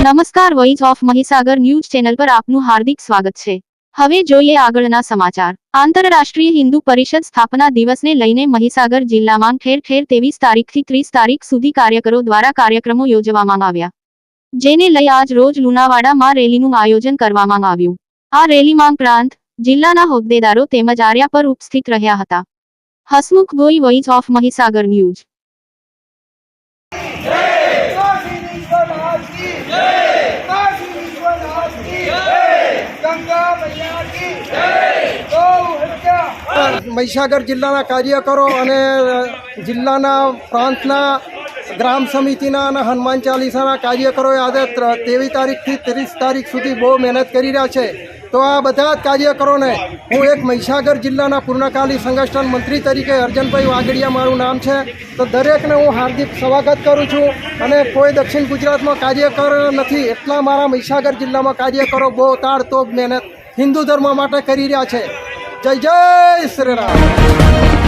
નમસ્કાર voice of Mahisagar news channel પર આપનું હાર્દિક સ્વાગત છે. હવે જોઈએ આગળના સમાચાર. આંતરરાષ્ટ્રીય હિન્દુ પરિષદ સ્થાપના દિવસને લઈને મહીસાગર જિલ્લામાં ઠેર ઠેર ત્રેવીસ તારીખથી ત્રીસ તારીખ સુધી કાર્યકરો દ્વારા કાર્યક્રમો યોજવામાં આવ્યા. જેને લઈ આજ રોજ લુણાવાડામાં રેલીનું આયોજન કરવામાં આવ્યું. આ રેલીમાં પ્રાંત, જિલ્લાના હોદ્દેદારો તેમજ આર્યા પર ઉપસ્થિત રહ્યા હતા. Hasmukh Goi voice of Mahisagar news Mahisagar જિલ્લાના કાર્યકરો અને જિલ્લાના પ્રાંતના ગ્રામ સમિતિના અને હનુમાન ચાલીસાના કાર્યકરોએ આજે ત્રેવીસ તારીખથી ત્રીસ તારીખ સુધી બહુ મહેનત કરી રહ્યા છે. તો આ બધા જ કાર્યકરોને હું એક મહીસાગર જિલ્લાના પૂર્ણકાલી સંગઠન મંત્રી તરીકે અર્જનભાઈ વાગડિયા મારું નામ છે. તો દરેકને હું હાર્દિક સ્વાગત કરું છું અને કોઈ દક્ષિણ ગુજરાતમાં કાર્યકર નથી, એટલા મારા મહીસાગર જિલ્લામાં કાર્યકરો બહુ તાળતોપ મહેનત હિન્દુ ધર્મ માટે કરી રહ્યા છે. જય જય શ્રી રામ.